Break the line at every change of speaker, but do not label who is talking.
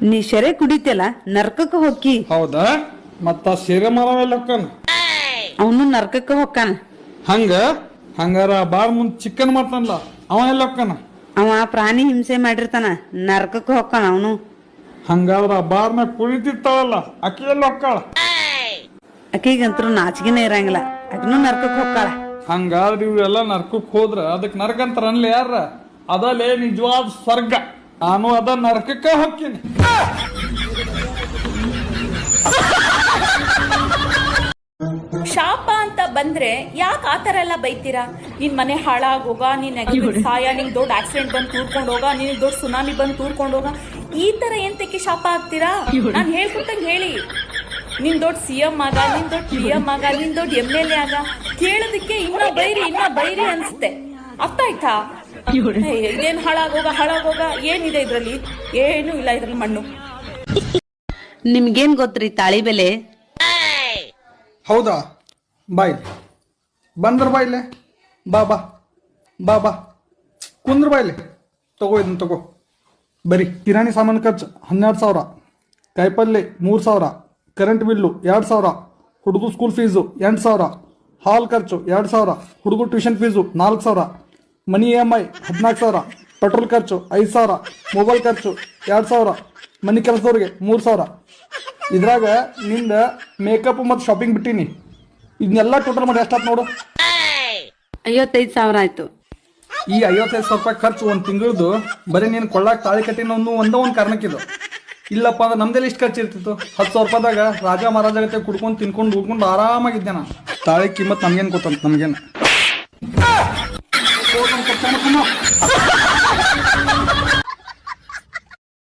ನೀ ಶರೆ ಕುಡಿತಲ್ಲ ನರ್ಕಕ್ಕ ಹೊಕ್ಕಿ.
ಹೌದಾ? ಮತ್ತ ಸೀರೆ ಮಾರವೆಲ್ಲ ಹೊಕ್ಕಾನ?
ಅವನು ನರ್ಕಕ್ಕ ಹೊಕ್ಕಾನ.
ಹಂಗ? ಹಂಗಾರ ಬಾಳ ಮುಂದ್ ಚಿಕ್ಕನ್ ಮಾಡ್ತಾನಲ್ಲ ಅವ ಎಲ್ಲ ಹೊಕ್ಕಾನ?
ಅವ ಪ್ರಾಣಿ ಹಿಂಸೆ ಮಾಡಿರ್ತಾನ ನರ್ಕಕ್ಕ ಹೊಕ್ಕಾನ ಅವನು.
ಹಂಗಾದ್ರ ಬಾರ್ನ ಕುಳಿತಿರ್ತಾವಲ್ಲ ಅಕ್ಕಿ ಎಲ್ಲ ಹೊಕ್ಕಾಳ?
ಆಕಿಗಂತೂ ನಾಚಿಗೆನೇ ಇರಂಗಿಲ್ಲ ಅದನ್ನು ನರ್ಕಕ್ಕ ಹೊಕ್ಕಾಳ.
ಹಂಗಾದ್ರೆ ಇವೆಲ್ಲ ನರ್ಕಕ್ ಹೋದ್ರ ಅದಕ್ ನರ್ಕ ಅಂತಾರ ಅನ್ಲಿ ಯಾರ? ಅದಲ್ಲೇ ನಿಜವಾದ ಸ್ವರ್ಗ. ನಾನು ಅದ ನರ್ಕಕ್ಕ ಹೊಕ್ಕೀನಿ.
ಶಾಪ ಅಂತ ಬಂದ್ರೆ ಯಾಕೆ ಆತರ ಎಲ್ಲ ಬೈತೀರಾ? ನಿನ್ ಮನೆ ಹಾಳಾಗೋಗ ನೀನ್ ಸಾಯ ನಿನ್ ದೊಡ್ಡ ಆಕ್ಸಿಡೆಂಟ್ ಬಂದು ತೂರ್ಕೊಂಡು ಹೋಗ ನಿನ್ ದೊಡ್ಡ ಸುನಾಮಿ ಬಂದು ತೂರ್ಕೊಂಡು ಹೋಗ. ಈ ತರ ಎಂತಕ್ಕೆ ಶಾಪ ಆಗ್ತೀರಾ? ನಾನ್ ಹೇಳ್ಕೊಟ್ಟಂಗೆ ಹೇಳಿ. ನಿನ್ ದೊಡ್ಡ ಸಿ ಎಂ ಆಗ ನಿನ್ ದೊಡ್ಡ ಪಿ ಎಂ ಆಗ ನಿನ್ ದೊಡ್ಡ ಎಂ ಎಲ್ ಎ ಆಗ ಕೇಳೋದಕ್ಕೆ ಇನ್ನ ಬೈರಿ ಇನ್ನ ಬೈರಿ ಅನ್ಸುತ್ತೆ. ಅರ್ಥ ಆಯ್ತಾ? ಏ, ಇದೇನ್ ಹಾಳಾಗೋಗ ಹಾಳಾಗೋಗ ಏನಿದೆ ಇದ್ರಲ್ಲಿ? ಏನು ಇಲ್ಲ ಇದ್ರಲ್ಲಿ ಮಣ್ಣು.
ನಿಮ್ಗೇನ್ ಗೊತ್ತ್ರಿ ತಾಳಿ ಬೆಲೆ?
ಹೌದಾ? ಬಾಯ್ ಬಂದ್ರ ಬಾಯ್ಲೆ ಬಾ ಬಾ. ಬಾ ಬಾ. ಕುಂದ್ರ ಬಾಯ್ಲೆ ತಗೋ ಇದನ್ನ ತಗೋ. ಬರೀ ಕಿರಾಣಿ ಸಾಮಾನು ಖರ್ಚು ಹನ್ನೆರಡು ಸಾವಿರ. ಕಾಯಿಪಲ್ಲೆ ಮೂರು ಸಾವಿರ. ಕರೆಂಟ್ ಬಿಲ್ಲು ಎರಡು ಸಾವಿರ. ಹುಡುಗರು ಸ್ಕೂಲ್ ಫೀಸು ಎಂಟು ಸಾವಿರ. ಹಾಲ್ ಖರ್ಚು ಎರಡು ಸಾವಿರ. ಹುಡುಗರು ಟ್ಯೂಷನ್ ಫೀಸು ನಾಲ್ಕು ಸಾವಿರ. ಮನಿ ಇ ಎಂ ಐ ಹದಿನಾಲ್ಕು ಸಾವಿರ ಪೆಟ್ರೋಲ್ ಖರ್ಚು ಐದು ಸಾವಿರ ಮೊಬೈಲ್ ಖರ್ಚು ಎರಡು ಸಾವಿರ ಮನೆ ಕೆಲಸದವ್ರಿಗೆ ಮೂರು ಸಾವಿರ. ಇದ್ರಾಗ ನಿಂದ ಮೇಕಪ್ ಮತ್ತು ಶಾಪಿಂಗ್ ಬಿಟ್ಟೀನಿ. ಇದನ್ನೆಲ್ಲ ಟೋಟಲ್ ಮಾಡಿ ಎಷ್ಟಾತ್ ನೋಡು?
ಐವತ್ತೈದು ಸಾವಿರ ಆಯ್ತು.
ಈ ಐವತ್ತೈದು ಸಾವಿರ ರೂಪಾಯಿ ಖರ್ಚು ಒಂದು ತಿಂಗಳದು ಬರೀ ನೀನು ಕೊಳ್ಳಾಕ ತಾಳಿ ಕಟ್ಟಿನ ಒಂದು ಒಂದೇ ಒಂದು ಕಾರಣಕ್ಕಿದು ಇಲ್ಲಪ್ಪ ಅಂದ್ರೆ ನಮ್ದೆಲ್ಲ ಇಷ್ಟು ಖರ್ಚು ಇರ್ತಿತ್ತು. ಹತ್ತು ಸಾವಿರ ರೂಪಾಯಿದಾಗ ರಾಜ ಮಹಾರಾಜ ಜೊತೆ ಕುಡ್ಕೊಂಡು ತಿನ್ಕೊಂಡು ಉಳ್ಕೊಂಡು ಆರಾಮಾಗಿದ್ದೆ ನಾನು. ತಾಳಿ ಕಿಮ್ಮತ್ ನಮ್ಗೇನು ಗೊತ್ತಂತ ನಮ್ಗೇನು? ಹೋಗ್ ನಮ್ ಕೆಲ್ಸ ಮಾಡ್ಕೊಂಡು ಬಾ.